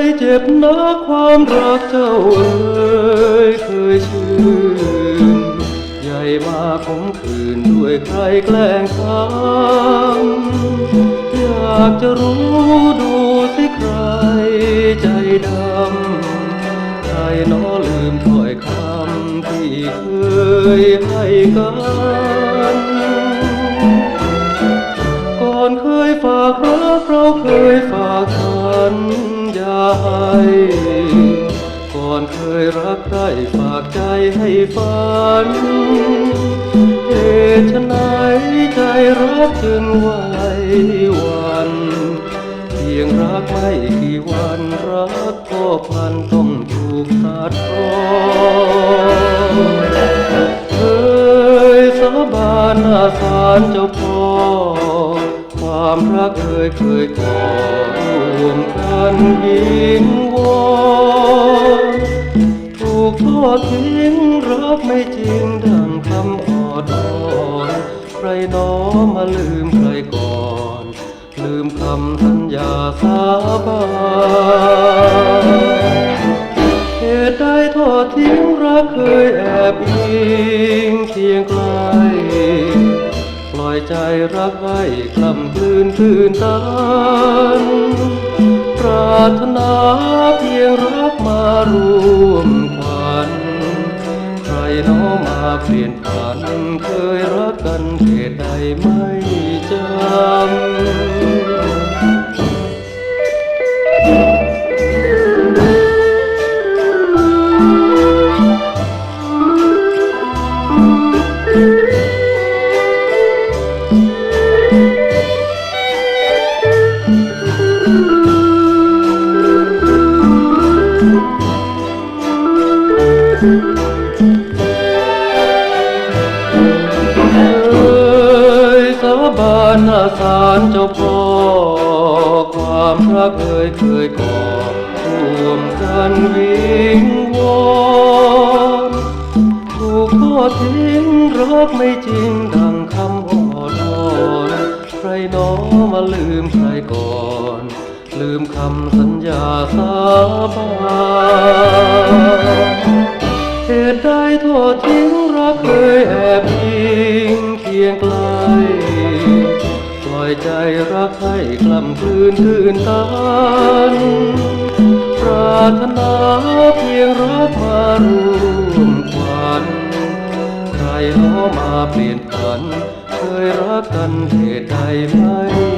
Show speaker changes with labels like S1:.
S1: ยเจ็บนักความรักเจ้าเอ่ยเคยชื่นใหญ่มาคมคืนด้วยใครแกล้งทำอยากจะรู้ดูสิใครใจดำใครหนอลืมถ้อยคำที่เคยให้กันก่อนเคยฝากรักเราเคยฝาก ก่อนเคยรักใครฝากใจให้ฝันเหตุไฉนใจรักจึงไหววัน เพียงรักไม่กี่วันรักก็พันต้องถูกตัดรอนเคยสาบานหน้าศาลเจ้าพ่อ ความรักเคยเคยก่อรวมกันยิงวอนถูกทอดทิ้งรักไม่จริงดังคำออดอ่อนใครน้อมาลืมใครก่อน ลืมคำสัญญาสาบานเหตุใดทอดทิ้งรักเคยแอบอิง อยใจรักให้คลำคลืนคืนตันปรารถนาเพียงรักมาร่วมควันใครน้อมาเปลี่ยนผันเคยรักกันเหตุใดไม่จำ ยสาบานนาศาลเจ้าพ่อ ความรักเอ่ยเคยก่อร่วมกันวิงวอนถูกทอดทิ้งรักไม่จริงดังคำอ่อนวอนใครน้อมาลืมใครก่อน ลืมคำสัญญาสาบาน เหตุใดโทษทิ้งรักเคยแอบอิงเคียงไกล ปล่อยใจรักให้กลำคืนคืนตันปรารถนาเพียงรักมาร่วมควันใครหนอมาเปลี่ยนผัน เคยรักกันเหตุใดไม่